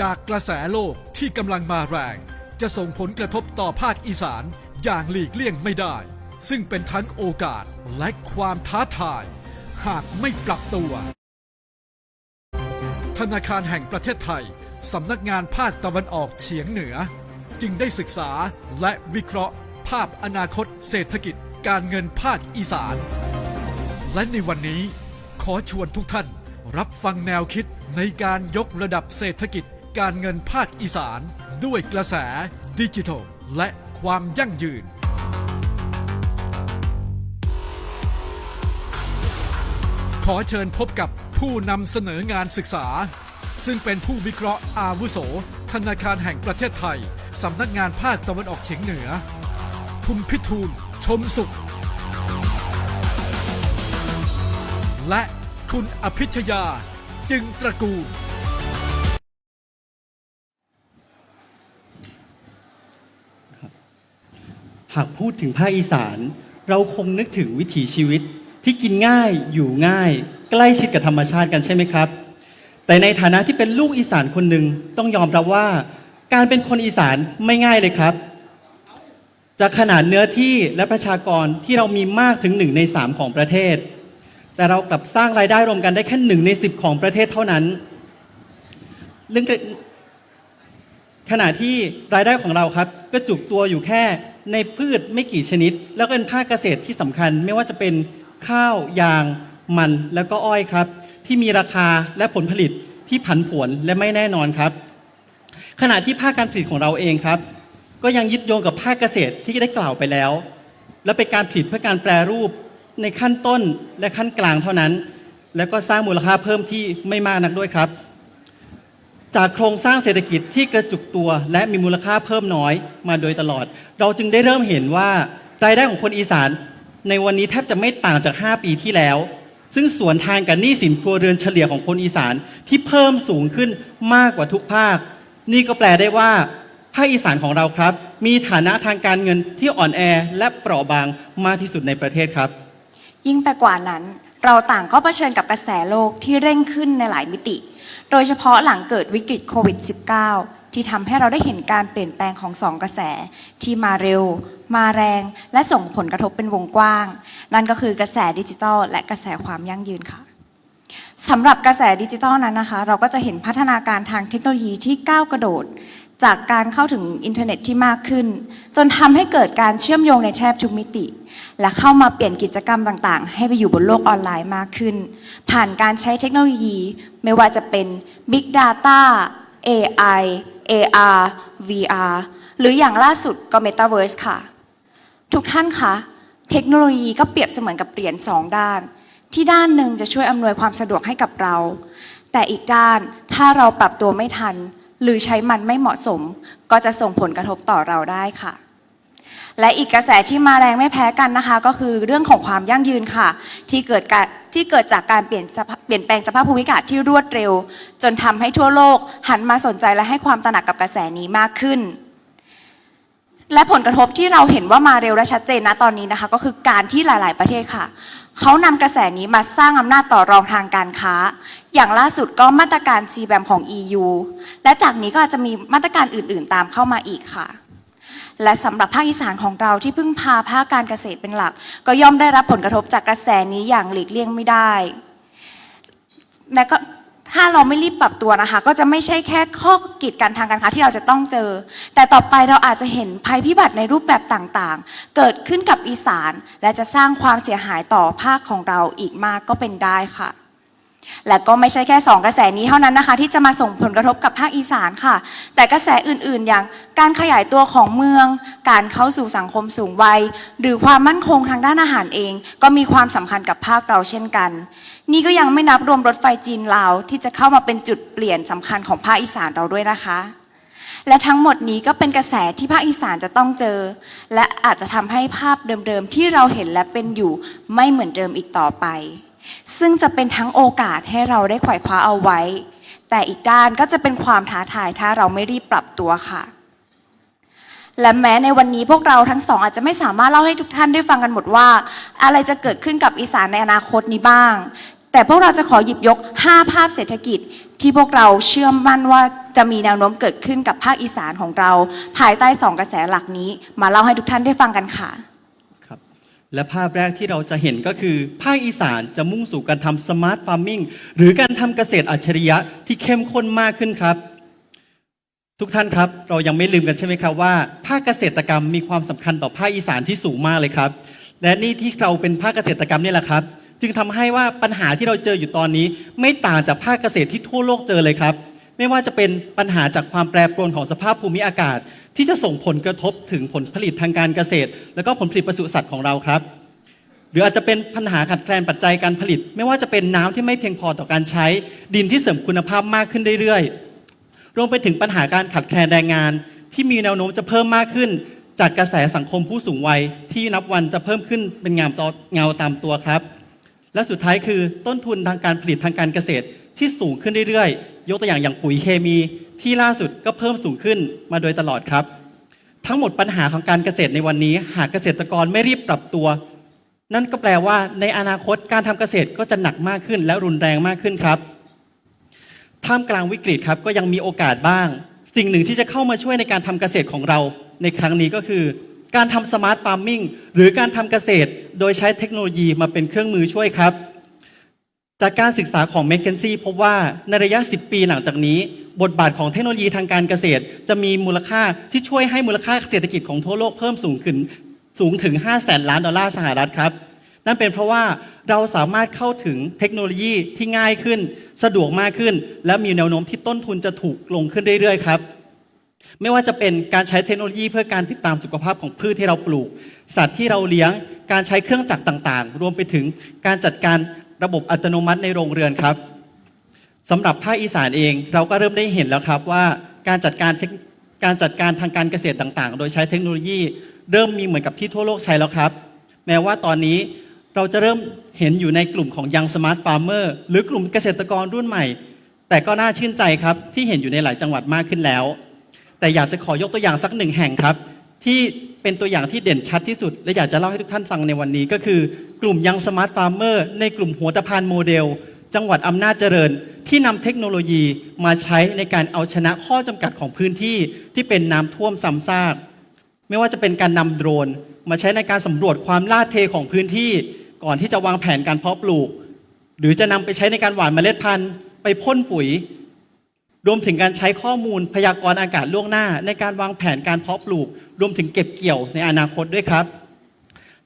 จากกระแสโลกที่กำลังมาแรง จะส่งผลกระทบต่อภาคอีสานอย่างหลีกเลี่ยงไม่ได้ ซึ่งเป็นทั้งโอกาสและความท้าทาย หากไม่ปรับตัว ธนาคารแห่งประเทศไทยสำนักงานภาคตะวันออกเฉียงเหนือ จึงได้ศึกษาและวิเคราะห์ ภาพอนาคตเศรษฐกิจการเงินภาคอีสาน และในวันนี้ ขอชวนทุกท่านรับฟังแนวคิดในการยกระดับเศรษฐกิจ การเงินภาคอีสาน ด้วยกระแสดิจิทัล และความยั่งยืน ขอเชิญพบกับผู้นำเสนองานศึกษา ซึ่งเป็นผู้วิเคราะห์อาวุโส ธนาคารแห่งประเทศไทย สำนักงานภาคตะวันออกเฉียงเหนือ คุณพิทูลชมสุข และคุณอภิชยาจึงตระกูล หากพูดถึงภาคอีสาน เราคงนึกถึงวิถีชีวิตที่กินง่ายอยู่ง่าย ใกล้ชิดกับธรรมชาติกันใช่ไหมครับ แต่ในฐานะที่เป็นลูกอีสานคนหนึ่งต้องยอมรับว่า การเป็นคนอีสานไม่ง่ายเลยครับ จากขนาดเนื้อที่และประชากรที่เรามีมากถึงหนึ่งในสามของประเทศ แต่เรากลับสร้างรายได้รวมกันได้แค่หนึ่งในสิบของประเทศเท่านั้นเรื่องขณะที่รายได้ของเราครับ ก็จุกตัวอยู่แค่ในพืชไม่กี่ชนิด แล้วก็เป็นภาคเกษตรที่สำคัญ ไม่ว่าจะเป็นข้าวยาง มันแล้วก็อ้อยครับ ที่มีราคาและผลผลิตที่ผันผวนและไม่แน่นอนครับ ขณะที่ภาคการผลิตของเราเองครับ ก็ยังยึดโยงกับภาคเกษตรที่ได้กล่าวไปแล้ว และเป็นการผลิตเพื่อการแปรรูปในขั้นต้นและขั้นกลางเท่านั้น แล้วก็สร้างมูลค่าเพิ่มที่ไม่มากนักด้วยครับ จากโครงสร้างเศรษฐกิจที่กระจุกตัวและมีมูลค่าเพิ่มน้อยมาโดยตลอด เราจึงได้เริ่มเห็นว่ารายได้ของคนอีสาน ในวันนี้แทบจะไม่ต่างจาก 5 ปีที่แล้ว ซึ่งสวนทางกับหนี้สินครัวเรือนเฉลี่ยของคนอีสานที่เพิ่มสูงขึ้นมากกว่าทุกภาค นี่ก็แปลได้ว่าภาคอีสานของเราครับ มีฐานะทางการเงินที่อ่อนแอและเปราะบางมากที่สุดในประเทศครับ ยิ่งไปกว่านั้น เราต่างก็เผชิญกับกระแสโลกที่เร่งขึ้นในหลายมิติ โดยเฉพาะหลังเกิดวิกฤตโควิด -19 ที่ทำให้เราได้เห็นการเปลี่ยนแปลงของสองกระแส ที่มาเร็ว มาแรง และส่งผลกระทบเป็นวงกว้าง นั่นก็คือกระแสดิจิทัล และกระแสความยั่งยืนค่ะสำหรับกระแสดิจิทัลนั้นนะคะ เราก็จะเห็นพัฒนาการทางเทคโนโลยีที่ก้าวกระโดด จากการเข้าถึงอินเทอร์เน็ตที่มากขึ้น จนทำให้เกิดการเชื่อมโยงในแทบทุกมิติ และเข้ามาเปลี่ยนกิจกรรมต่างๆ ให้ไปอยู่บนโลกออนไลน์มากขึ้น ผ่านการใช้เทคโนโลยี ไม่ว่าจะเป็น Big Data AI AR VR หรืออย่างล่าสุดก็ Metaverse ค่ะ ทุกท่านคะเทคโนโลยีก็เปรียบเสมือนกับเหรียญสองด้าน ที่ด้านหนึ่งจะช่วยอำนวยความสะดวกให้กับเรา แต่อีกด้านถ้าเราปรับตัวไม่ทัน หรือใช้มันไม่เหมาะสม ก็จะส่งผลกระทบต่อเราได้ค่ะ และอีกกระแสที่มาแรงไม่แพ้กันนะคะ ก็คือเรื่องของความยั่งยืนค่ะ ที่เกิดการที่เกิดจากการเปลี่ยนเปลี่ยนแปลงสภาพภูมิอากาศที่รวดเร็ว จนทำให้ทั่วโลก หันมาสนใจและให้ความตระหนักกับกระแสนี้มากขึ้น และผลกระทบที่เราเห็นว่ามาเร็วและชัดเจนนะตอนนี้นะคะ ก็คือการที่หลาย ๆ ประเทศค่ะ เขานำกระแสนี้มาสร้างอำนาจต่อรองทางการค้า อย่างล่าสุดก็มาตรการ c b a m ของ EU และจากนี้ก็อาจจะมีมาตรการอื่นๆ ตามเข้ามาอีกค่ะ และสำหรับภาคอีสานของเราที่พึ่งพาภาคการเกษตรเป็นหลัก ก็ย่อมได้รับผลกระทบจากกระแสนี้อย่างหลีกเลี่ยงไม่ได้และก็ ถ้าเราไม่รีบปรับตัวนะคะ ก็จะไม่ใช่แค่ข้อกีดกันทางการค้าที่เราจะต้องเจอ แต่ต่อไปเราอาจจะเห็นภัยพิบัติในรูปแบบต่างๆ เกิดขึ้นกับอีสาน และจะสร้างความเสียหายต่อภาคของเราอีกมากก็เป็นได้ค่ะ และก็ไม่ใช่แค่ 2 กระแสนี้เท่านั้นนะคะ ที่จะมาส่งผลกระทบกับภาคอีสานค่ะ แต่กระแสอื่นๆ อย่างการขยายตัวของเมือง การเข้าสู่สังคมสูงวัย หรือความมั่นคงทางด้านอาหารเอง ก็มีความสำคัญกับภาคเราเช่นกัน นี่ก็ยังไม่นับรวมรถไฟจีนลาวที่จะเข้ามาเป็นจุดเปลี่ยนสำคัญของภาคอีสานเราด้วยนะคะ และทั้งหมดนี้ก็เป็นกระแสที่ภาคอีสานจะต้องเจอ และอาจจะทำให้ภาพเดิมๆที่เราเห็นและเป็นอยู่ไม่เหมือนเดิมอีกต่อไป ซึ่งจะเป็นทั้งโอกาสให้เราได้ไขว่คว้าเอาไว้ แต่อีกด้านก็จะเป็นความท้าทายถ้าเราไม่รีบปรับตัวค่ะและแม้ในวันนี้พวกเราทั้งสองอาจจะไม่สามารถเล่าให้ทุกท่านได้ฟังกันหมดว่า อะไรจะเกิดขึ้นกับอีสานในอนาคตนี้บ้าง แต่พวกเราจะขอหยิบยก 5 ภาพเศรษฐกิจ ที่พวกเราเชื่อมั่นว่าจะมีแนวโน้มเกิดขึ้นกับภาคอีสานของเรา ภายใต้สองกระแสหลักนี้ มาเล่าให้ทุกท่านได้ฟังกันค่ะครับ และภาพแรกที่เราจะเห็นก็คือ ภาคอีสานจะมุ่งสู่การทำสมาร์ทฟาร์มิงหรือการทำเกษตรอัจฉริยะที่เข้มข้นมากขึ้นครับ ทุกท่านครับ เรายังไม่ลืมกันใช่ไหมครับว่า ภาคเกษตรกรรมมีความสำคัญต่อภาคอีสานที่สูงมากเลยครับ และนี่ที่เราเป็นภาคเกษตรกรรมนี่แหละครับ จึงทำให้ว่าปัญหาที่เราเจออยู่ตอนนี้ ไม่ต่างจากภาคเกษตรที่ทั่วโลกเจอเลยครับ ไม่ว่าจะเป็นปัญหาจากความแปรปรวนของสภาพภูมิอากาศ ที่จะส่งผลกระทบถึงผลผลิตทางการเกษตร และก็ผลผลิตปศุสัตว์ของเราครับ หรืออาจจะเป็นปัญหาขาดแคลนปัจจัยการผลิต ไม่ว่าจะเป็นน้ำที่ไม่เพียงพอต่อการใช้ ดินที่เสริมคุณภาพมากขึ้นเรื่อยๆรวมไปถึงปัญหาการขาดแคลนแรงงาน ที่มีแนวโน้มจะเพิ่มมากขึ้น จากกระแสสังคมผู้สูงวัย ที่นับวันจะเพิ่มขึ้นเป็นงามเงาตามตัวครับ และสุดท้ายคือต้นทุนทางการผลิตทางการเกษตรที่สูงขึ้นเรื่อยๆ ยกตัวอย่างอย่างปุ๋ยเคมี ที่ล่าสุดก็เพิ่มสูงขึ้นมาโดยตลอดครับ ทั้งหมดปัญหาของการเกษตรในวันนี้ หากเกษตรกรไม่รีบปรับตัว นั่นก็แปลว่าในอนาคตการทำเกษตรก็จะหนักมากขึ้น และรุนแรงมากขึ้นครับท่ามกลางวิกฤตครับก็ยังมีโอกาสบ้าง สิ่งหนึ่งที่จะเข้ามาช่วยในการทำเกษตรของเราในครั้งนี้ก็คือ การทำสมาร์ทฟาร์มิงหรือการทำเกษตร โดยใช้เทคโนโลยีมาเป็นเครื่องมือช่วยครับ จากการศึกษาของ m c k เคนซี่พบว่าในระยะ 10 ปีหลังจากนี้ บทบาทของเทคโนโลยีทางการเกษตร จะมีมูลค่าที่ช่วยให้มูลค่าเศรษฐกิจของทั่วโลกเพิ่มสูงขึ้นสูงถึง 5 0 0แสนล้านดอลลาร์สหรัฐครับนั่นเป็นเพราะว่าเราสามารถเข้าถึงเทคโนโลยีที่ง่ายขึ้น สะดวกมากขึ้น และมีแนวโน้มที่ต้นทุนจะถูกลงขึ้นเรื่อยๆครับ ไม่ว่าจะเป็นการใช้เทคโนโลยีเพื่อการติดตามสุขภาพของพืชที่เราปลูก สัตว์ที่เราเลี้ยง การใช้เครื่องจักรต่างๆ รวมไปถึงการจัดการระบบอัตโนมัติในโรงเรือนครับสำหรับภาคอีสานเอง เราก็เริ่มได้เห็นแล้วครับว่าการจัดการการจัดการทางการเกษตรต่างๆ โดยใช้เทคโนโลยี เริ่มมีเหมือนกับที่ทั่วโลกใช้แล้วครับ แม้ว่าตอนนี้เราจะเริ่มเห็นอยู่ในกลุ่มของยังสมาร์ทฟาร์มเมอร์หรือกลุ่มเกษตรกรรุ่นใหม่ แต่ก็น่าชื่นใจครับที่เห็นอยู่ในหลายจังหวัดมากขึ้นแล้ว แต่อยากจะขอยกตัวอย่างสักหนึ่งแห่งครับ ที่เป็นตัวอย่างที่เด่นชัดที่สุด และอยากจะเล่าให้ทุกท่านฟังในวันนี้ก็คือ กลุ่มยังสมาร์ทฟาร์มเมอร์ในกลุ่มหัวตะพานโมเดล จังหวัดอำนาจเจริญ ที่นำเทคโนโลยีมาใช้ในการเอาชนะข้อจำกัดของพื้นที่ที่เป็นน้ำท่วมซ้ำซากไม่ว่าจะเป็นการนำโดรน มาใช้ในการสำรวจความลาดเทของพื้นที่ ก่อนที่จะวางแผนการเพาะปลูก หรือจะนำไปใช้ในการหว่านเมล็ดพันธุ์ ไปพ่นปุ๋ย รวมถึงการใช้ข้อมูลพยากรณ์อากาศล่วงหน้า ในการวางแผนการเพาะปลูก รวมถึงเก็บเกี่ยวในอนาคตด้วยครับ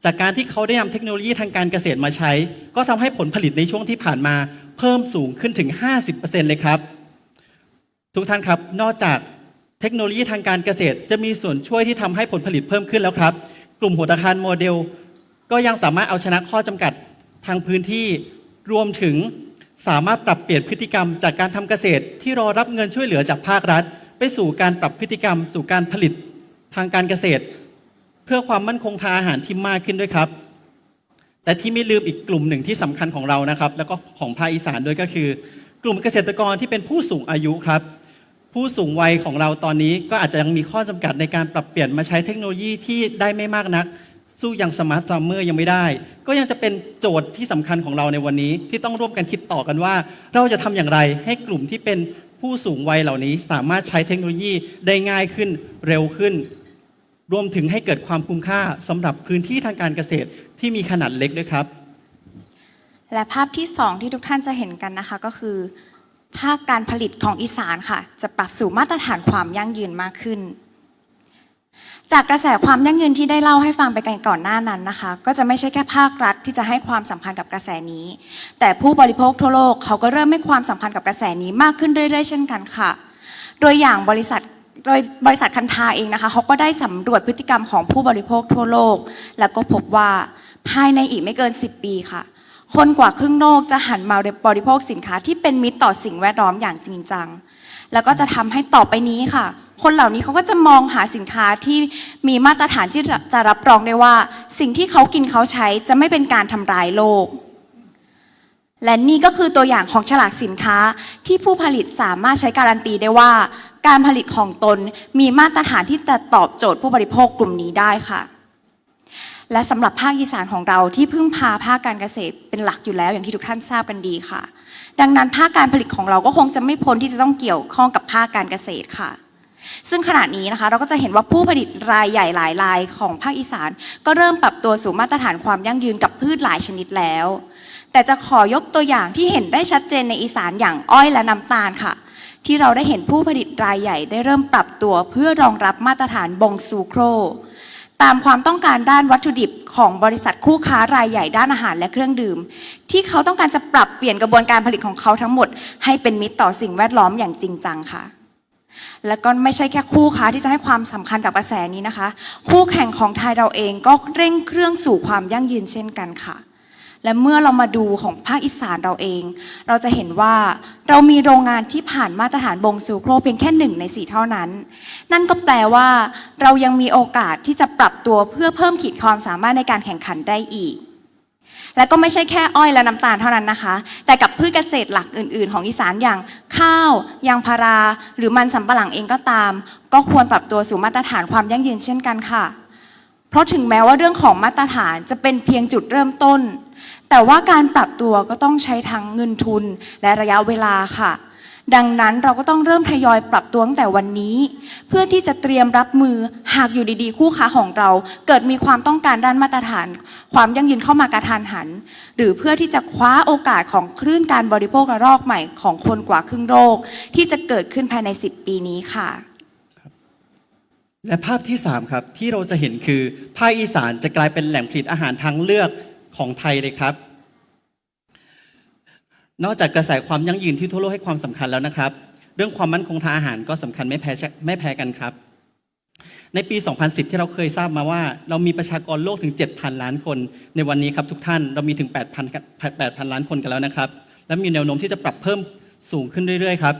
จากการที่เขาได้นำเทคโนโลยีทางการเกษตรมาใช้ ก็ทำให้ผลผลิตในช่วงที่ผ่านมา เพิ่มสูงขึ้นถึง 50%เลยครับ ทุกท่านครับ นอกจากเทคโนโลยีทางการเกษตร จะมีส่วนช่วยที่ทำให้ผลผลิตเพิ่มขึ้นแล้วครับ กลุ่มหัวตะคารโมเดล ก็ยังสามารถเอาชนะข้อจำกัดทางพื้นที่รวมถึง สามารถปรับเปลี่ยนพฤติกรรมจากการทำเกษตร ที่รอรับเงินช่วยเหลือจากภาครัฐ ไปสู่การปรับพฤติกรรม สู่การผลิตทางการเกษตร เพื่อความมั่นคงทางอาหารที่มากขึ้นด้วยครับ แต่ที่ไม่ลืมอีกกลุ่มหนึ่งที่สำคัญของเรานะครับ แล้วก็ของภาคอีสานด้วยก็คือ กลุ่มเกษตรกรที่เป็นผู้สูงอายุครับ ผู้สูงวัยของเราตอนนี้ก็อาจจะยังมีข้อจำกัดในการปรับเปลี่ยนมาใช้เทคโนโลยีที่ได้ไม่มากนัก สู้อย่างสมาร์ทซัมเมอร์ยังไม่ได้ ก็ยังจะเป็นโจทย์ที่สำคัญของเราในวันนี้ ที่ต้องร่วมกันคิดต่อกันว่า เราจะทำอย่างไรให้กลุ่มที่เป็นผู้สูงวัยเหล่านี้ สามารถใช้เทคโนโลยีได้ง่ายขึ้นเร็วขึ้น รวมถึงให้เกิดความคุ้มค่าสำหรับพื้นที่ทางการเกษตรที่มีขนาดเล็กด้วยครับ และภาพที่สองที่ทุกท่านจะเห็นกันนะคะก็คือ ภาคการผลิตของอีสานค่ะ จะปรับสู่มาตรฐานความยั่งยืนมากขึ้น จากกระแสความยั่งยืนที่ได้เล่าให้ฟังไปกันก่อนหน้านั้นนะคะ ก็จะไม่ใช่แค่ภาครัฐที่จะให้ความสำคัญกับกระแสนี้ แต่ผู้บริโภคทั่วโลกเขาก็เริ่มให้ความสำคัญกับกระแสนี้มากขึ้นเรื่อย ๆ เช่นกันค่ะ โดยอย่างบริษัทโดยบริษัทคันธาเองนะคะเขาก็ได้สำรวจพฤติกรรมของผู้บริโภคทั่วโลก แล้วก็พบว่าภายในอีกไม่เกิน 10 ปีค่ะ คนกว่าครึ่งโลกจะหันมาบริโภคสินค้าที่เป็นมิตรต่อสิ่งแวดล้อมอย่างจริงจังแล้วก็จะทำให้ต่อไปนี้ค่ะ คนเหล่านี้เขาก็จะมองหาสินค้าที่มีมาตรฐานที่จะรับรองได้ว่า สิ่งที่เขากินเขาใช้จะไม่เป็นการทำร้ายโลก และนี่ก็คือตัวอย่างของฉลากสินค้าที่ผู้ผลิตสามารถใช้การันตีได้ว่า การผลิตของตนมีมาตรฐานที่จะตอบโจทย์ผู้บริโภคกลุ่มนี้ได้ค่ะ และสำหรับภาคอีสานของเราที่พึ่งพาภาคการเกษตรเป็นหลักอยู่แล้วอย่างที่ทุกท่านทราบกันดีค่ะ ดังนั้นภาคการผลิตของเราก็คงจะไม่พ้นที่จะต้องเกี่ยวข้องกับภาคการเกษตรค่ะ ซึ่งขณะนี้นะคะเราก็จะเห็นว่าผู้ผลิตรายใหญ่หลายรายของภาคอีสาน ก็เริ่มปรับตัวสู่มาตรฐานความยั่งยืนกับพืชหลายชนิดแล้ว แต่จะขอยกตัวอย่างที่เห็นได้ชัดเจนในอีสานอย่างอ้อยและน้ำตาลค่ะ ที่เราได้เห็นผู้ผลิตรายใหญ่ได้เริ่มปรับตัวเพื่อรองรับมาตรฐานบงซูโครตามความต้องการด้านวัตถุดิบของบริษัทคู่ค้ารายใหญ่ด้านอาหารและเครื่องดื่ม ที่เขาต้องการจะปรับเปลี่ยนกระบวนการผลิตของเขาทั้งหมด ให้เป็นมิตรต่อสิ่งแวดล้อมอย่างจริงจังค่ะ แล้วก็ไม่ใช่แค่คู่ค้าที่จะให้ความสำคัญกับกระแสนี้นะคะ คู่แข่งของไทยเราเองก็เร่งเครื่องสู่ความยั่งยืนเช่นกันค่ะ และเมื่อเรามาดูของภาคอีสานเราเอง เราจะเห็นว่าเรามีโรงงานที่ผ่านมาตรฐานบงซูโครเพียงแค่หนึ่งในสี่เท่านั้น นั่นก็แปลว่า เรายังมีโอกาสที่จะปรับตัวเพื่อเพิ่มขีดความสามารถในการแข่งขันได้อีก และก็ไม่ใช่แค่อ้อยและน้ำตาลเท่านั้นนะคะ แต่กับพืชเกษตรหลักอื่น ๆ ของอีสานอย่างข้าวยางพารา หรือมันสำปะหลังเองก็ตาม ก็ควรปรับตัวสู่มาตรฐานความยั่งยืนเช่นกันค่ะ เพราะถึงแม้ว่าเรื่องของมาตรฐานจะเป็นเพียงจุดเริ่มต้น แต่ว่าการปรับตัวก็ต้องใช้ทั้งเงินทุนและระยะเวลาค่ะ ดังนั้นเราก็ต้องเริ่มทยอยปรับตัวตั้งแต่วันนี้ เพื่อที่จะเตรียมรับมือหากอยู่ดีๆ คู่ค้าของเรา เกิดมีความต้องการด้านมาตรฐาน ความยั่งยืนเข้ามากระทานหัน หรือเพื่อที่จะคว้าโอกาสของคลื่นการบริโภคระลอกใหม่ของคนกว่าครึ่งโลกที่จะเกิดขึ้นภายใน 10 ปีนี้ค่ะและภาพที่ 3 ครับ ที่เราจะเห็นคือภาคอีสานจะกลายเป็นแหล่งผลิตอาหารทางเลือกของไทยเลยครับ นอกจากกระแสความยั่งยืนที่ทั่วโลกให้ความสำคัญแล้วนะครับ เรื่องความมั่นคงทางอาหารก็สำคัญไม่แพ้ไม่แพ้กันครับ ในปี 2010 ที่เราเคยทราบมาว่า เรามีประชากรโลกถึง 7,000 ล้านคน ในวันนี้ครับทุกท่านเรามีถึง 8,000 8,000 ล้านคนกันแล้วนะครับ และมีแนวโน้มที่จะปรับเพิ่มสูงขึ้นเรื่อยๆครับ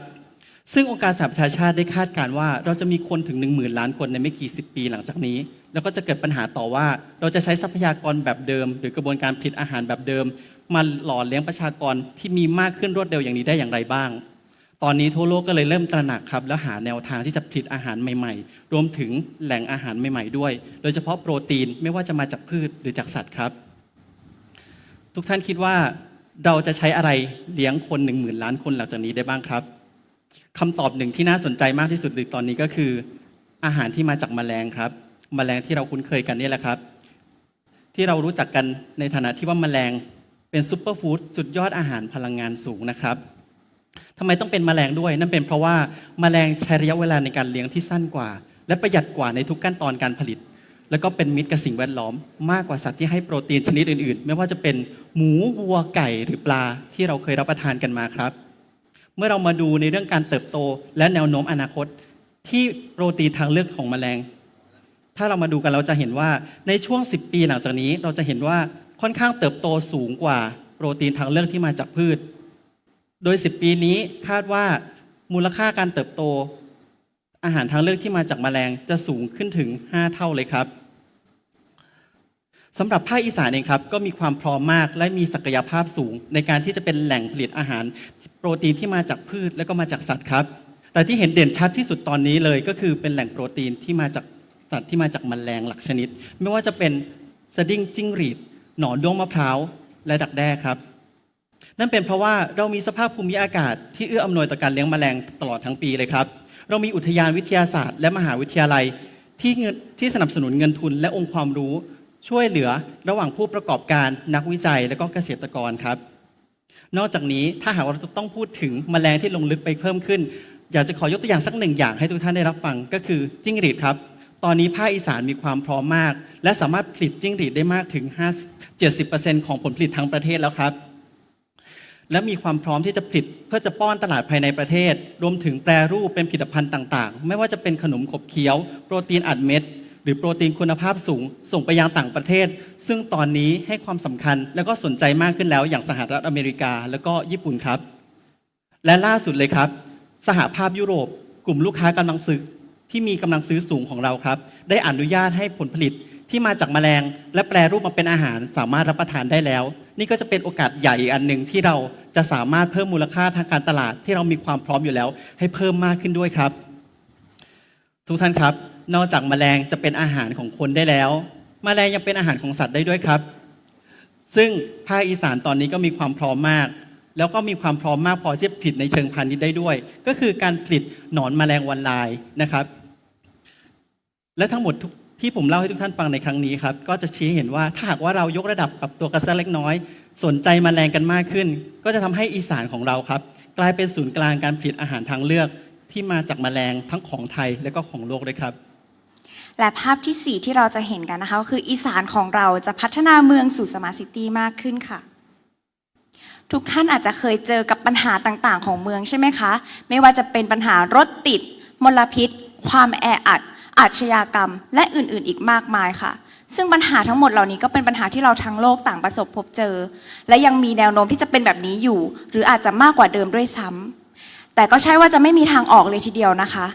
ซึ่งองค์การสหประชาชาติได้คาดการณ์ว่า เราจะมีคนถึง 1 0,000 ล้านคนในไม่กี่สิบปีหลังจากนี้ แล้วก็จะเกิดปัญหาต่อว่า เราจะใช้ทรัพยากรแบบเดิม หรือกระบวนการผลิตอาหารแบบเดิม มาหล่อเลี้ยงประชากรที่มีมากขึ้นรวดเร็วอย่างนี้ได้อย่างไรบ้าง ตอนนี้ทั่วโลกก็เลยเริ่มตระหนักครับ แล้วหาแนวทางที่จะผลิตอาหารใหม่ๆ รวมถึงแหล่งอาหารใหม่ๆด้วย โดยเฉพาะโปรตีนไม่ว่าจะมาจากพืชหรือจากสัตว์ครับ ทุกท่านคิดว่าเราจะใช้อะไรเลี้ยงคนหนึ่งหมื่นล้านคนหลังจากนี้ได้บ้างครับคำตอบหนึ่งที่น่าสนใจมากที่สุดในตอนนี้ก็คือ อาหารที่มาจากแมลงครับ แมลงที่เราคุ้นเคยกันนี่แหละครับ ที่เรารู้จักกันในฐานะที่ว่าแมลง เป็นซูเปอร์ฟู้ดสุดยอดอาหารพลังงานสูงนะครับทำไมต้องเป็นแมลงด้วย นั่นเป็นเพราะว่าแมลงใช้ระยะเวลาในการเลี้ยงที่สั้นกว่า และประหยัดกว่าในทุกขั้นตอนการผลิต แล้วก็เป็นมิตรกับสิ่งแวดล้อม มากกว่าสัตว์ที่ให้โปรตีนชนิดอื่นๆ ไม่ว่าจะเป็นหมูวัวไก่หรือปลาที่เราเคยรับประทานกันมาครับ เมื่อเรามาดูในเรื่องการเติบโต และแนวโน้มอนาคต ที่โปรตีนทางเลือกของแมลงถ้าเรามาดูกันเราจะเห็นว่าในช่วง 10 ปีหลังจากนี้เราจะเห็นว่า ค่อนข้างเติบโตสูงกว่าโปรตีนทางเลือกที่มาจากพืช โดย 10 ปีนี้คาดว่ามูลค่าการเติบโต อาหารทางเลือกที่มาจากแมลงจะสูงขึ้นถึง 5 เท่าเลยครับสำหรับภาคอีสานเองครับก็มีความพร้อมมากและมีศักยภาพสูง ในการที่จะเป็นแหล่งผลิตอาหารโปรตีนที่มาจากพืชและก็มาจากสัตว์ครับ แต่ที่เห็นเด่นชัดที่สุดตอนนี้เลย ก็คือเป็นแหล่งโปรตีนที่มาจากสัตว์ที่มาจากแมลงหลักชนิด ไม่ว่าจะเป็นสดิ้งจิ้งหรีด หนอนด้วงมะพร้าวและดักแด้ครับ นั่นเป็นเพราะว่าเรามีสภาพภูมิอากาศที่เอื้ออำนวยต่อการเลี้ยงแมลงตลอดทั้งปีเลยครับ เรามีอุทยานวิทยาศาสตร์ และมหาวิทยาลัยที่ที่สนับสนุนเงินทุนและองค์ความรู้ช่วยเหลือระหว่างผู้ประกอบการนักวิจัยและก็เกษตรกรครับ นอกจากนี้ถ้าหากเราต้องพูดถึงแมลงที่ลงลึกไปเพิ่มขึ้น อยากจะขอยกตัวอย่างสักหนึ่งอย่างให้ทุกท่านได้รับฟังก็คือจิ้งหรีดครับ ตอนนี้ภาคอีสานมีความพร้อมมาก และสามารถผลิตจิ้งหรีดได้มากถึง 5 70%ของผลผลิตทั้งประเทศแล้วครับ และมีความพร้อมที่จะผลิตเพื่อจะป้อนตลาดภายในประเทศ รวมถึงแปรรูปเป็นผลิตภัณฑ์ต่างๆ ไม่ว่าจะเป็นขนมขบเคี้ยว โปรตีนอัดเม็ดหรือโปรตีนคุณภาพสูง ส่งไปยังต่างประเทศ ซึ่งตอนนี้ให้ความสำคัญและก็สนใจมากขึ้นแล้วอย่างสหรัฐอเมริกา แล้วก็ญี่ปุ่นครับ และล่าสุดเลยครับ สหภาพยุโรป กลุ่มลูกค้ากำลังซื้อ ที่มีกำลังซื้อสูงของเราครับ ได้อนุญาตให้ผลผลิตที่มาจากแมลง และแปรรูปมาเป็นอาหารสามารถรับประทานได้แล้ว นี่ก็จะเป็นโอกาสใหญ่อีกอันหนึ่งที่เราจะสามารถเพิ่มมูลค่าทางการตลาดที่เรามีความพร้อมอยู่แล้ว ให้เพิ่มมากขึ้นด้วยครับ ทุกท่านครับ นอกจากแมลงจะเป็นอาหารของคนได้แล้ว แมลงยังเป็นอาหารของสัตว์ได้ด้วยครับ ซึ่งภาคอีสานตอนนี้ก็มีความพร้อมมากแล้วก็มีความพร้อมมากพอที่จะผลิตในเชิงพาณิชย์ได้ด้วย ก็คือการผลิตหนอนแมลงวันลายนะครับ และทั้งหมดที่ผมเล่าให้ทุกท่านฟังในครั้งนี้ครับก็จะชี้ให้เห็นว่าถ้าหากว่าเรายกระดับปรับตัวกันสักเล็กน้อย สนใจแมลงกันมากขึ้น ก็จะทำให้อีสานของเราครับ กลายเป็นศูนย์กลางการผลิตอาหารทางเลือก ที่มาจากแมลงทั้งของไทยและก็ของโลกด้วยครับ และภาพทีสี่ 4 ที่เราจะเห็นกันนะคะคืออีสานของเราจะพัฒนาเมืองสู่สมาร์ทซิตี้มากขึ้นค่ะทุกท่านอาจจะเคยเจอกับปัญหาต่างๆ ของเมืองใช่ไหมคะ ไม่ว่าจะเป็นปัญหารถติด มลพิษ ความแออัด อาชญากรรม และอื่นๆ อีกมากมายค่ะ ซึ่งปัญหาทั้งหมดเหล่านี้ก็เป็นปัญหาที่เราทั้งโลกต่างประสบพบเจอ และยังมีแนวโน้มที่จะเป็นแบบนี้อยู่ หรืออาจจะมากกว่าเดิมด้วยซ้ำแต่ก็ใช่ว่าจะไม่มีทางออกเลยทีเดียวนะคะ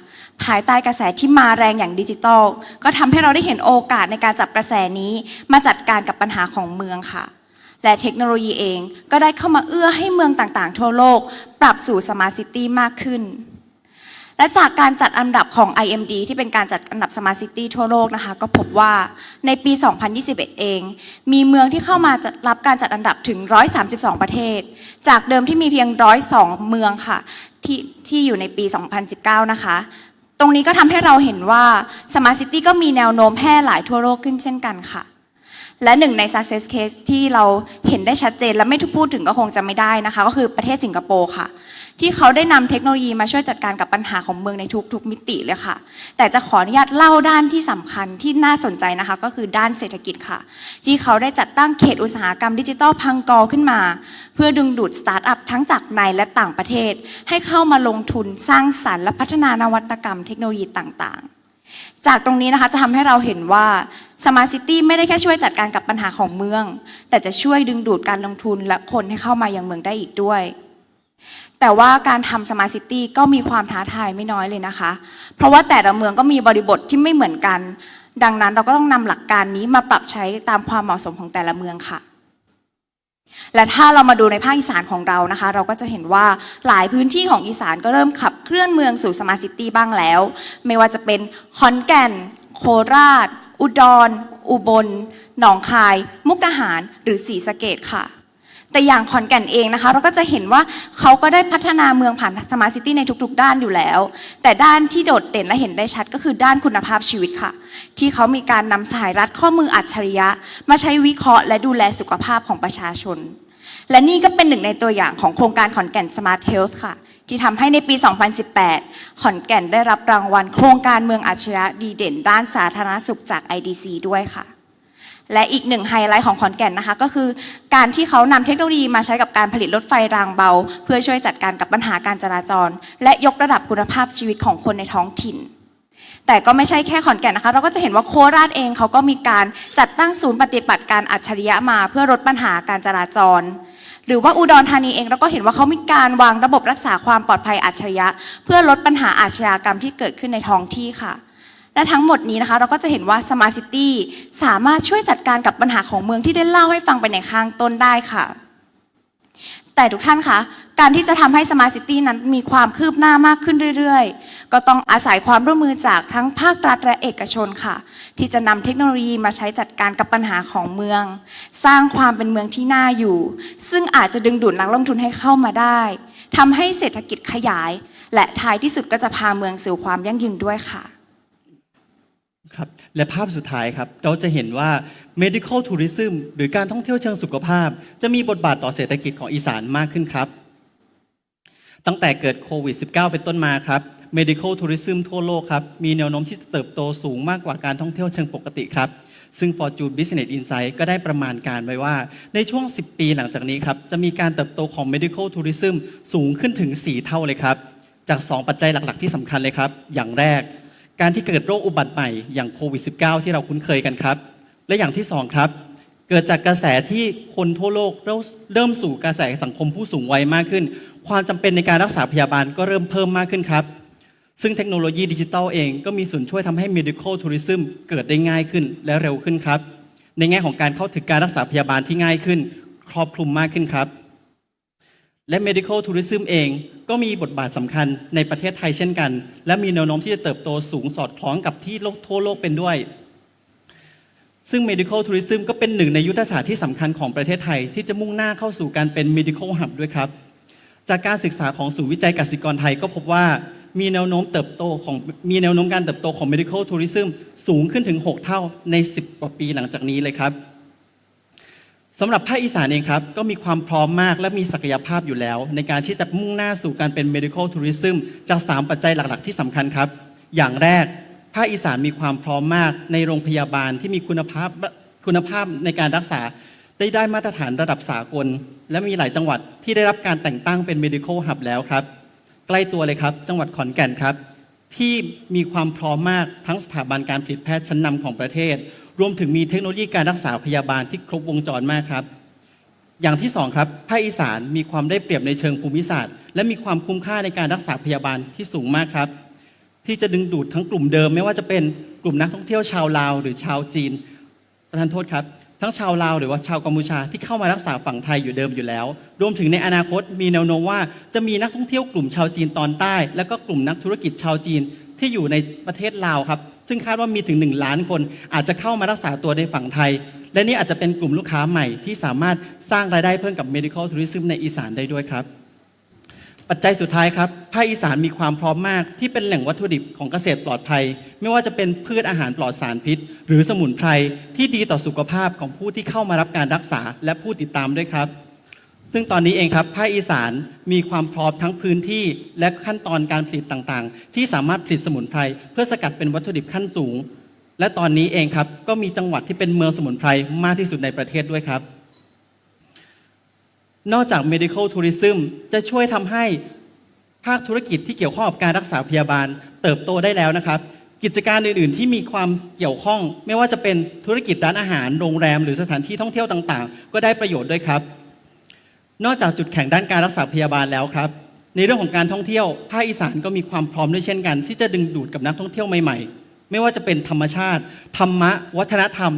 ภายใต้กระแสที่มาแรงอย่างดิจิทัลก็ทำให้เราได้เห็นโอกาสในการจับกระแสนี้ มาจัดการกับปัญหาของเมืองค่ะและเทคโนโลยีเองก็ได้เข้ามาเอื้อให้เมืองต่างๆ ทั่วโลก ปรับสู่สมาร์ทซิตี้มากขึ้น และจากการจัดอันดับของ IMD ที่เป็นการจัดอันดับสมาร์ทซิตี้ทั่วโลกนะคะ ก็พบว่าในปี 2021 เอง มีเมืองที่เข้ามาจัดรับการจัดอันดับถึง 132 ประเทศ จากเดิมที่มีเพียง 102 เมืองค่ะที่ที่อยู่ในปี 2019 นะคะ ตรงนี้ก็ทำให้เราเห็นว่า Smart City ก็มีแนวโน้มแพร่หลายทั่วโลกขึ้นเช่นกันค่ะและหนึ่งใน success case ที่เราเห็นได้ชัดเจนและไม่ทุกพูดถึงก็คงจะไม่ได้นะคะ ก็คือประเทศสิงคโปร์ค่ะ ที่เขาได้นำเทคโนโลยีมาช่วยจัดการกับปัญหาของเมืองในทุกๆมิติเลยค่ะ แต่จะขออนุญาตเล่าด้านที่สำคัญที่น่าสนใจนะคะ ก็คือด้านเศรษฐกิจค่ะ ที่เขาได้จัดตั้งเขตอุตสาหกรรมดิจิทัลพังกอขึ้นมา เพื่อดึงดูดสตาร์ทอัพทั้งจากในและต่างประเทศ ให้เข้ามาลงทุนสร้างสรรค์และพัฒนานวัตกรรมเทคโนโลยีต่างๆจากตรงนี้นะคะจะทำให้เราเห็นว่า Smart City ไม่ได้แค่ช่วยจัดการกับปัญหาของเมือง แต่จะช่วยดึงดูดการลงทุนและคนให้เข้ามายังเมืองได้อีกด้วย แต่ว่าการทำ Smart City ก็มีความท้าทายไม่น้อยเลยนะคะ เพราะว่าแต่ละเมืองก็มีบริบทที่ไม่เหมือนกัน ดังนั้นเราก็ต้องนำหลักการนี้มาปรับใช้ตามความเหมาะสมของแต่ละเมืองค่ะ และถ้าเรามาดูในภาคอีสานของเรานะคะ เราก็จะเห็นว่าหลายพื้นที่ของอีสานก็เริ่มขับเคลื่อนเมืองสู่สมาร์ทซิตี้บ้างแล้ว ไม่ว่าจะเป็นขอนแก่น โคราช อุดร อุบล หนองคาย มุกดาหาร หรือศรีสะเกดค่ะ แต่อย่างขอนแก่นเองนะคะ เราก็จะเห็นว่าเขาก็ได้พัฒนาเมืองผ่านสมาร์ทซิตี้ในทุกๆ ด้านอยู่แล้ว แต่ด้านที่โดดเด่นและเห็นได้ชัดก็คือด้านคุณภาพชีวิตค่ะ ที่เขามีการนำสายรัดข้อมืออัจฉริยะ มาใช้วิเคราะห์และดูแลสุขภาพของประชาชน และนี่ก็เป็นหนึ่งในตัวอย่างของโครงการขอนแก่น Smart Health ค่ะ ที่ทำให้ในปี 2018 ขอนแก่นได้รับรางวัล โครงการเมืองอัจฉริยะดีเด่น ด้านสาธารณสุขจาก IDC ด้วยค่ะ และอีกหนึ่งไฮไลท์ของขอนแก่นนะคะ ก็คือการที่เขานำเทคโนโลยีมาใช้กับการผลิตรถไฟรางเบา เพื่อช่วยจัดการกับปัญหาการจราจร และยกระดับคุณภาพชีวิตของคนในท้องถิ่น แต่ก็ไม่ใช่แค่ขอนแก่นนะคะ เราก็จะเห็นว่าโคราชเองเขาก็มีการจัดตั้งศูนย์ปฏิบัติการอัจฉริยะมา เพื่อลดปัญหาการจราจร หรือว่าอุดรธานีเองเราก็เห็นว่าเขามีการวางระบบรักษาความปลอดภัยอัจฉริยะ เพื่อลดปัญหาอาชญากรรมที่เกิดขึ้นในท้องที่ค่ะ และทั้งหมดนี้นะคะ เราก็จะเห็นว่า Smart City สามารถช่วยจัดการกับปัญหาของเมืองที่ได้เล่าให้ฟังไปในข้างต้นได้ค่ะ แต่ทุกท่านคะ การที่จะทำให้ Smart City นั้นมีความคืบหน้ามากขึ้นเรื่อยๆ ก็ต้องอาศัยความร่วมมือจากทั้งภาครัฐและเอกชนค่ะ ที่จะนำเทคโนโลยีมาใช้จัดการกับปัญหาของเมือง สร้างความเป็นเมืองที่น่าอยู่ ซึ่งอาจจะดึงดูดนักลงทุนให้เข้ามาได้ทำให้เศรษฐกิจขยาย และท้ายที่สุดก็จะพาเมืองสู่ความยั่งยืนด้วยค่ะ ครับและภาพสุดท้ายครับ เราจะเห็นว่า medical tourism หรือการท่องเที่ยวเชิงสุขภาพ จะมีบทบาทต่อเศรษฐกิจของอีสานมากขึ้นครับ ตั้งแต่เกิดโควิด -19 เป็นต้นมาครับ medical tourism ทั่วโลกครับ มีแนวโน้มที่จะเติบโตสูงมากกว่าการท่องเที่ยวเชิงปกติครับ ซึ่ง Fortune Business Insight ก็ได้ประมาณการไว้ว่า ในช่วง 10 ปีหลังจากนี้ครับ จะมีการเติบโตของ medical tourism สูงขึ้นถึง 4 เท่าเลยครับ จาก 2 ปัจจัยหลักๆ ที่สำคัญเลยครับ อย่างแรก การที่เกิดโรคอุบัติใหม่อย่างโควิด -19 ที่เราคุ้นเคยกันครับ และอย่างที่สองครับ เกิดจากกระแสที่คนทั่วโลกเริ่มเริ่มสู่กระแสสังคมผู้สูงวัยมากขึ้น ความจำเป็นในการรักษาพยาบาลก็เริ่มเพิ่มมากขึ้นครับ ซึ่งเทคโนโลยีดิจิทัลเองก็มีส่วนช่วยทำให้ medical tourism เกิดได้ง่ายขึ้นและเร็วขึ้นครับ ในแง่ของการเข้าถึงการรักษาพยาบาลที่ง่ายขึ้น ครอบคลุมมากขึ้นครับ และ medical tourism เอง ก็มีบทบาทสำคัญในประเทศไทยเช่นกัน และมีแนวโน้มที่จะเติบโตสูงสอดคล้องกับที่โลกทั่วโลกเป็นด้วย ซึ่ง medical tourism ก็เป็นหนึ่งในยุทธศาสตร์ที่สำคัญของประเทศไทย ที่จะมุ่งหน้าเข้าสู่การเป็น medical hub ด้วยครับ จากการศึกษาของศูนย์วิจัยกสิกรไทยก็พบว่ามีแนวโน้มเติบโตของมีแนวโน้มการเติบโตของ medical tourism สูงขึ้นถึง 6 เท่าใน 10 กว่าปีหลังจากนี้เลยครับ สำหรับภาคอีสานเองครับ ก็มีความพร้อมมากและมีศักยภาพอยู่แล้ว ในการที่จะมุ่งหน้าสู่การเป็น medical tourism จาก 3 ปัจจัยหลัก ๆ ที่สำคัญครับ อย่างแรก ภาคอีสานมีความพร้อมมาก ในโรงพยาบาลที่มีคุณภาพคุณภาพในการรักษา ได้ได้มาตรฐานระดับสากล และมีหลายจังหวัดที่ได้รับการแต่งตั้งเป็น medical hub แล้วครับ ใกล้ตัวเลยครับ จังหวัดขอนแก่นครับ ที่มีความพร้อมมากทั้งสถาบันการผลิตแพทย์ชั้นนำของประเทศ รวมถึงมีเทคโนโลยีการรักษาพยาบาลที่ครบวงจรมากครับ อย่างที่สองครับภาคอีสานมีความได้เปรียบในเชิงภูมิศาสตร์ และมีความคุ้มค่าในการรักษาพยาบาลที่สูงมากครับ ที่จะดึงดูดทั้งกลุ่มเดิม ไม่ว่าจะเป็นกลุ่มนักท่องเที่ยวชาวลาวหรือชาวจีนประธานโทษครับทั้งชาวลาวหรือว่าชาวกัมพูชาที่เข้ามารักษาฝั่งไทยอยู่เดิมอยู่แล้ว รวมถึงในอนาคตมีแนวโน้มว่าจะมีนักท่องเที่ยวกลุ่มชาวจีนตอนใต้ แล้วก็กลุ่มนักธุรกิจชาวจีนที่อยู่ในประเทศลาวครับ ซึ่งคาดว่ามีถึง 1 ล้านคน อาจจะเข้ามารักษาตัวในฝั่งไทย และนี่อาจจะเป็นกลุ่มลูกค้าใหม่ที่สามารถสร้างรายได้เพิ่มกับ medical tourism ในอีสานได้ด้วยครับ ปัจจัยสุดท้ายครับภาคอีสานมีความพร้อมมากที่เป็นแหล่งวัตถุดิบของเกษตรปลอดภัย ไม่ว่าจะเป็นพืชอาหารปลอดสารพิษ หรือสมุนไพรที่ดีต่อสุขภาพของผู้ที่เข้ามารับการรักษาและผู้ติดตามด้วยครับ ซึ่งตอนนี้เองครับภาคอีสานมีความพร้อมทั้งพื้นที่และขั้นตอนการผลิตต่างๆ ที่สามารถผลิตสมุนไพรเพื่อสกัดเป็นวัตถุดิบขั้นสูง และตอนนี้เองครับก็มีจังหวัดที่เป็นเมืองสมุนไพรมากที่สุดในประเทศด้วยครับ นอกจาก medical tourism จะช่วยทำให้ภาคธุรกิจที่เกี่ยวข้องกับการรักษาพยาบาล เติบโตได้แล้วนะครับ กิจการอื่นๆ ที่มีความเกี่ยวข้อง ไม่ว่าจะเป็นธุรกิจร้านอาหารโรงแรม หรือสถานที่ท่องเที่ยวต่างๆ ก็ได้ประโยชน์ด้วยครับ นอกจากจุดแข็งด้านการรักษาพยาบาลแล้วครับ ในเรื่องของการท่องเที่ยวภาคอีสานก็มีความพร้อมด้วยเช่นกัน ที่จะดึงดูดกับนักท่องเที่ยวใหม่ๆ ไม่ว่าจะเป็นธรรมชาติ ธรรมะ วัฒนธรรม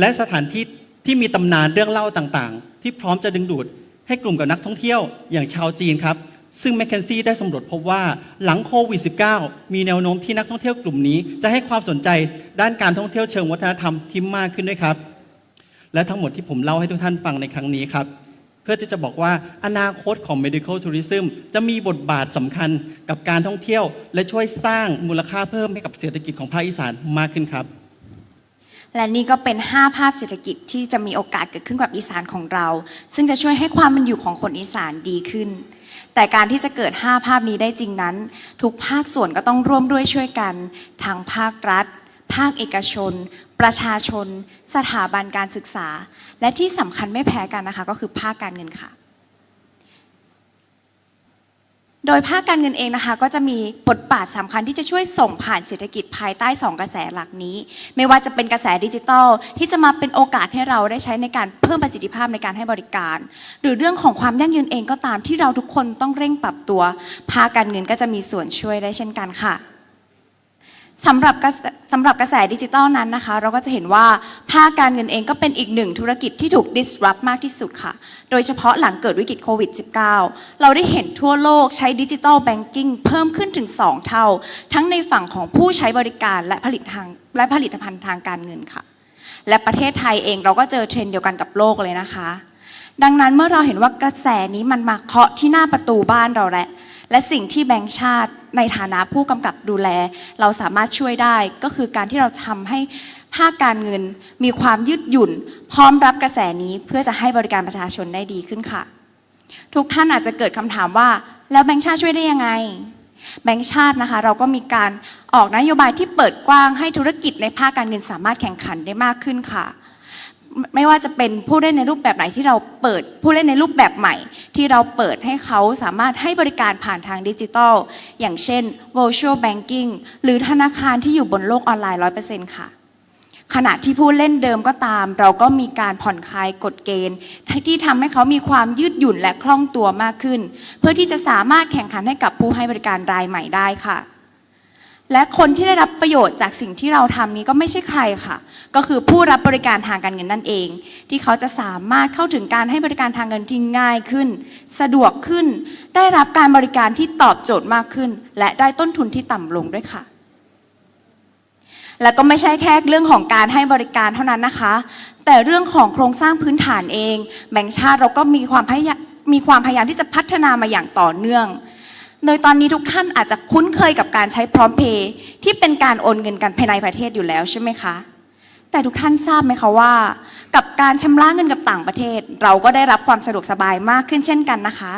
และสถานที่ที่มีตำนานเรื่องเล่าต่างๆ ที่พร้อมจะดึงดูดให้กลุ่มกับนักท่องเที่ยวอย่างชาวจีนครับซึ่งแมคเคนซี่ได้สำรวจพบว่าหลังโควิด -19 มีแนวโน้มที่นักท่องเที่ยวกลุ่มนี้ จะให้ความสนใจด้านการท่องเที่ยวเชิงวัฒนธรรมที่มากขึ้นด้วยครับ และทั้งหมดที่ผมเล่าให้ทุกท่านฟังในครั้งนี้ครับ เพื่อที่จะบอกว่าอนาคตของ medical tourism จะมีบทบาทสำคัญกับการท่องเที่ยว และช่วยสร้างมูลค่าเพิ่มให้กับเศรษฐกิจของภาคอีสานมากขึ้นครับ และนี่ก็เป็น 5 ภาพเศรษฐกิจที่จะมีโอกาสเกิดขึ้นกับอีสานของเรา ซึ่งจะช่วยให้ความเป็นอยู่ของคนอีสานดีขึ้น แต่การที่จะเกิด 5 ภาพนี้ได้จริงนั้น ทุกภาคส่วนก็ต้องร่วมด้วยช่วยกันทางภาครัฐ ภาคเอกชน ประชาชน สถาบันการศึกษา และที่สำคัญไม่แพ้กันนะคะ ก็คือภาคการเงินค่ะ โดยภาคการเงินเองนะคะ ก็จะมีบทบาทสำคัญที่จะช่วยส่งผ่านเศรษฐกิจภายใต้ 2 กระแสหลักนี้ ไม่ว่าจะเป็นกระแสดิจิทัล ที่จะมาเป็นโอกาสให้เราได้ใช้ในการเพิ่มประสิทธิภาพในการให้บริการ หรือเรื่องของความยั่งยืนเองก็ตามที่เราทุกคนต้องเร่งปรับตัว ภาคการเงินก็จะมีส่วนช่วยได้เช่นกันค่ะ สำหรับกระแสสำหรับกระแสดิจิทัลนั้นนะคะ เราก็จะเห็นว่าภาคการเงินเองก็เป็นอีกหนึ่งธุรกิจที่ถูก disrupt มากที่สุดค่ะ โดยเฉพาะหลังเกิดวิกฤตโควิด -19 เราได้เห็นทั่วโลกใช้ดิจิทัลแบงกิ้งเพิ่มขึ้นถึง 2 เท่า ทั้งในฝั่งของผู้ใช้บริการและผลิตทางและผลิตภัณฑ์ทางการเงินค่ะ และประเทศไทยเองเราก็เจอเทรนด์เดียวกันกับโลกเลยนะคะ ดังนั้นเมื่อเราเห็นว่ากระแสนี้มันมาเคาะที่หน้าประตูบ้านเราแล้ว และสิ่งที่แบงก์ชาติในฐานะผู้กำกับดูแล เราสามารถช่วยได้ก็คือการที่เราทำให้ภาคการเงินมีความยืดหยุ่น พร้อมรับกระแสนี้เพื่อจะให้บริการประชาชนได้ดีขึ้นค่ะ ทุกท่านอาจจะเกิดคำถามว่า แล้วแบงก์ชาติช่วยได้ยังไง แบงก์ชาตินะคะ เราก็มีการออกนโยบายที่เปิดกว้างให้ธุรกิจในภาคการเงินสามารถแข่งขันได้มากขึ้นค่ะ ไม่ว่าจะเป็นผู้เล่นในรูปแบบไหนที่เราเปิด ผู้เล่นในรูปแบบใหม่ ที่เราเปิดให้เขาสามารถให้บริการผ่านทางดิจิทัล อย่างเช่น virtual banking หรือธนาคารที่อยู่บนโลกออนไลน์ 100%ค่ะ ขณะที่ผู้เล่นเดิมก็ตาม เราก็มีการผ่อนคลายกฎเกณฑ์ ที่ทำให้เขามีความยืดหยุ่นและคล่องตัวมากขึ้น เพื่อที่จะสามารถแข่งขันให้กับผู้ให้บริการรายใหม่ได้ค่ะ และคนที่ได้รับประโยชน์จากสิ่งที่เราทำนี้ก็ไม่ใช่ใครค่ะ ก็คือผู้รับบริการทางการเงินนั่นเอง ที่เขาจะสามารถเข้าถึงการให้บริการทางเงินที่ง่ายขึ้น สะดวกขึ้น ได้รับการบริการที่ตอบโจทย์มากขึ้น และได้ต้นทุนที่ต่ำลงด้วยค่ะ และก็ไม่ใช่แค่เรื่องของการให้บริการเท่านั้นนะคะ แต่เรื่องของโครงสร้างพื้นฐานเองแบงก์ชาติเราก็มีความพยายามมีความพยายามที่จะพัฒนามาอย่างต่อเนื่อง โดยตอนนี้ทุกท่านอาจจะคุ้นเคยกับการใช้พร้อมเพย์ที่เป็นการโอนเงินกันภายในประเทศอยู่แล้วใช่ไหมคะ แต่ทุกท่านทราบไหมคะว่า กับการชำระเงินกับต่างประเทศ เราก็ได้รับความสะดวกสบายมากขึ้นเช่นกันนะคะ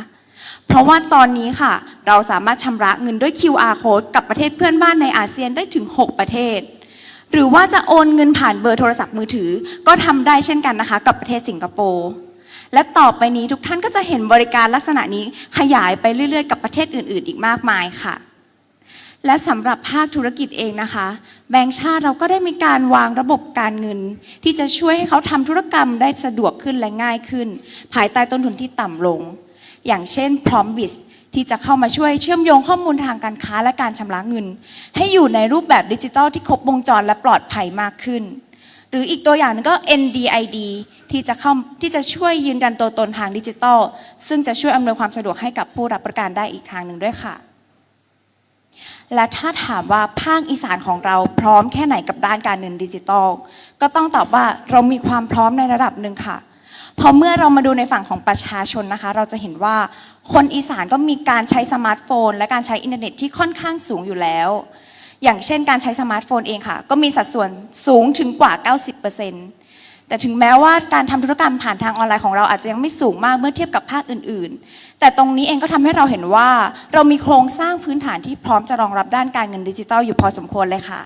เพราะว่าตอนนี้ค่ะ เราสามารถชำระเงินด้วย QR code กับประเทศเพื่อนบ้านในอาเซียนได้ถึง 6 ประเทศ หรือว่าจะโอนเงินผ่านเบอร์โทรศัพท์มือถือ ก็ทำได้เช่นกันนะคะ กับประเทศสิงคโปร์ และต่อไปนี้ทุกท่านก็จะเห็นบริการลักษณะนี้ขยายไปเรื่อยๆ กับประเทศอื่น ๆ อีกมากมายค่ะ และสำหรับภาคธุรกิจเองนะคะ แบงก์ชาติเราก็ได้มีการวางระบบการเงิน ที่จะช่วยให้เขาทำธุรกรรมได้สะดวกขึ้นและง่ายขึ้น ภายใต้ต้นทุนที่ต่ำลง อย่างเช่นพร้อมบิสที่จะเข้ามาช่วยเชื่อมโยงข้อมูลทางการค้าและการชำระเงิน ให้อยู่ในรูปแบบดิจิทัลที่ครบวงจรและปลอดภัยมากขึ้น หรืออีกตัวอย่างหนึงก็ NDID ที่จะเข้าที่จะช่วยยืนยันตัวตนทางดิจิทัล ซึ่งจะช่วยอำนวยความสะดวกให้กับผู้รับประกันได้อีกทางหนึ่งด้วยค่ะ และถ้าถามว่าภาคอีสานของเราพร้อมแค่ไหนกับด้านการเงินดิจิทัล ก็ต้องตอบว่าเรามีความพร้อมในระดับหนึ่งค่ะพอเมื่อเรามาดูในฝั่งของประชาชนนะคะ เราจะเห็นว่าคนอีสานก็มีการใช้สมาร์ทโฟน และการใช้อินเทอร์เน็ตที่ค่อนข้างสูงอยู่แล้ว อย่างเช่นการใช้สมาร์ทโฟนเองค่ะ ก็มีสัดส่วนสูงถึงกว่า 90%แต่ถึงแม้ว่าการทำธุรกรรมผ่านทางออนไลน์ของเราอาจจะยังไม่สูงมากเมื่อเทียบกับภาคอื่น ๆ แต่ตรงนี้เองก็ทำให้เราเห็นว่า เรามีโครงสร้างพื้นฐานที่พร้อมจะรองรับด้านการเงินดิจิทัลอยู่พอสมควรเลยค่ะ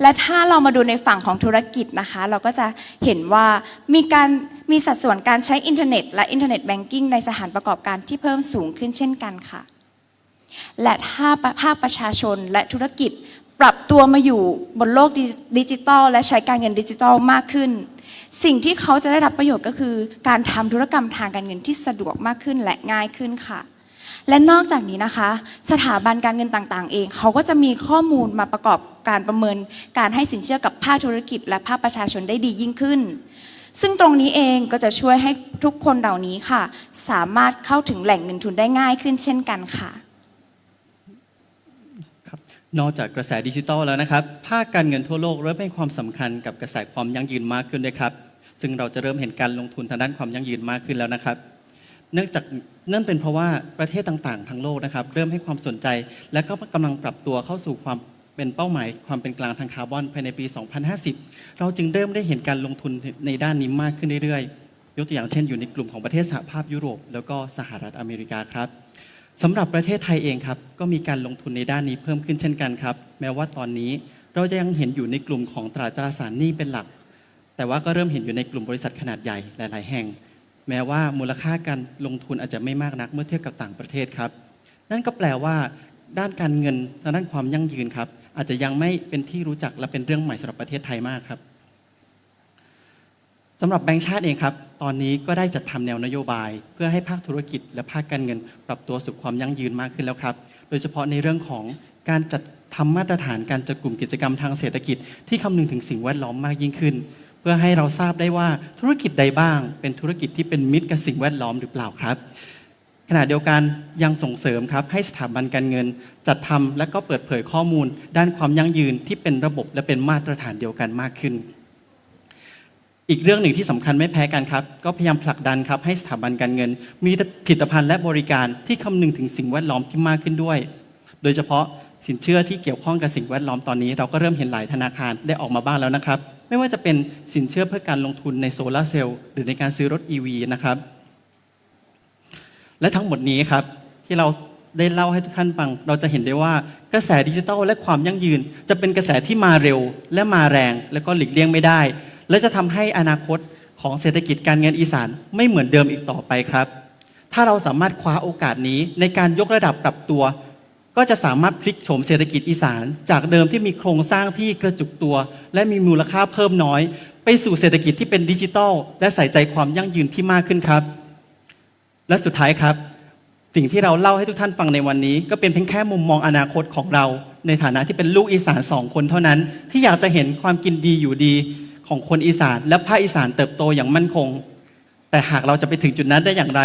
และถ้าเรามาดูในฝั่งของธุรกิจนะคะ เราก็จะเห็นว่ามีการมีสัดส่วนการใช้อินเทอร์เน็ต และอินเทอร์เน็ตแบงกิ้งในสถานประกอบการที่เพิ่มสูงขึ้นเช่นกันค่ะ และถ้าภาคประชาชนและธุรกิจปรับตัวมาอยู่บนโลกดิจิทัลและใช้การเงินดิจิทัลมากขึ้น สิ่งที่เขาจะได้รับประโยชน์ก็คือ การทำธุรกรรมทางการเงินที่สะดวกมากขึ้นและง่ายขึ้นค่ะ และนอกจากนี้นะคะ สถาบันการเงินต่างๆ เอง เขาก็จะมีข้อมูลมาประกอบการประเมิน การให้สินเชื่อกับภาคธุรกิจ และภาคประชาชนได้ดียิ่งขึ้น ซึ่งตรงนี้เองก็จะช่วยให้ทุกคนเหล่านี้ค่ะ สามารถเข้าถึงแหล่งเงินทุนได้ง่ายขึ้นเช่นกันค่ะ นอกจากกระแสดิจิทัลแล้วนะครับ ภาคการเงินทั่วโลกเริ่มให้ความสำคัญกับกระแสความยั่งยืนมากขึ้นด้วยครับ ซึ่งเราจะเริ่มเห็นการลงทุนทางด้านความยั่งยืนมากขึ้นแล้วนะครับ เนื่องจากนั่นเป็นเพราะว่าประเทศต่างๆ ทั้งโลกนะครับ เริ่มให้ความสนใจ และก็กำลังปรับตัวเข้าสู่ความเป็นเป้าหมายความเป็นกลางทางคาร์บอนภายในปี 2050 เราจึงเริ่มได้เห็นการลงทุนในด้านนี้มากขึ้นเรื่อยๆ ยกตัวอย่างเช่น อยู่ในกลุ่มของประเทศสหภาพยุโรป แล้วก็สหรัฐอเมริกาครับ สำหรับประเทศไทยเองครับก็มีการลงทุนในด้านนี้เพิ่มขึ้นเช่นกันครับ แม้ว่าตอนนี้เราจะยังเห็นอยู่ในกลุ่มของตราตราสารหนี้เป็นหลัก แต่ว่าก็เริ่มเห็นอยู่ในกลุ่มบริษัทขนาดใหญ่หลาย ๆ แห่ง แม้ว่ามูลค่าการลงทุนอาจจะไม่มากนักเมื่อเทียบกับต่างประเทศครับ นั่นก็แปลว่า ด้านการเงินทางด้านความยั่งยืนครับอาจจะยังไม่เป็นที่รู้จักและเป็นเรื่องใหม่สำหรับประเทศไทยมากครับ สำหรับแบงก์ชาติเองครับ ตอนนี้ก็ได้จัดทำแนวนโยบาย เพื่อให้ภาคธุรกิจและภาคการเงิน ปรับตัวสู่ความยั่งยืนมากขึ้นแล้วครับ โดยเฉพาะในเรื่องของการจัดทำมาตรฐานการจัดกลุ่มกิจกรรมทางเศรษฐกิจ ที่คำนึงถึงสิ่งแวดล้อมมากยิ่งขึ้น เพื่อให้เราทราบได้ว่าธุรกิจใดบ้าง เป็นธุรกิจที่เป็นมิตรกับสิ่งแวดล้อมหรือเปล่าครับขณะเดียวกันยังส่งเสริมครับให้สถาบันการเงิน จัดทำและก็เปิดเผยข้อมูล ด้านความยั่งยืนที่เป็นระบบและเป็นมาตรฐานเดียวกันมากขึ้น อีกเรื่องหนึ่งที่สำคัญไม่แพ้กันครับ ก็พยายามผลักดันครับให้สถาบันการเงิน มีผลิตภัณฑ์และบริการที่คำนึงถึงสิ่งแวดล้อมที่มากขึ้นด้วย โดยเฉพาะสินเชื่อที่เกี่ยวข้องกับสิ่งแวดล้อมตอนนี้ เราก็เริ่มเห็นหลายธนาคารได้ออกมาบ้างแล้วนะครับ ไม่ว่าจะเป็นสินเชื่อเพื่อการลงทุนในโซลาร์เซลล์หรือในการซื้อรถ EV นะครับ และทั้งหมดนี้ครับที่เราได้เล่าให้ทุกท่านฟัง เราจะเห็นได้ว่ากระแสดิจิทัลและความยั่งยืน จะเป็นกระแสที่มาเร็ว และมาแรง และก็หลีกเลี่ยงไม่ได้ และจะทำให้อนาคตของเศรษฐกิจการเงินอีสานไม่เหมือนเดิมอีกต่อไปครับ ถ้าเราสามารถคว้าโอกาสนี้ในการยกระดับปรับตัว ก็จะสามารถพลิกโฉมเศรษฐกิจอีสาน จากเดิมที่มีโครงสร้างที่กระจุกตัว และมีมูลค่าเพิ่มน้อย ไปสู่เศรษฐกิจที่เป็นดิจิทัล และใส่ใจความยั่งยืนที่มากขึ้นครับ และสุดท้ายครับ สิ่งที่เราเล่าให้ทุกท่านฟังในวันนี้ ก็เป็นเพียงแค่มุมมองอนาคตของเรา ในฐานะที่เป็นลูกอีสานสองคนเท่านั้น ที่อยากจะเห็นความกินดีอยู่ดี ของคนอีสาน และภาคอีสานเติบโตอย่างมั่นคง แต่หากเราจะไปถึงจุดนั้นได้อย่างไร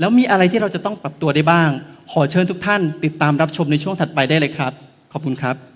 แล้วมีอะไรที่เราจะต้องปรับตัวได้บ้าง ขอเชิญทุกท่านติดตามรับชมในช่วงถัดไปได้เลยครับ ขอบคุณครับ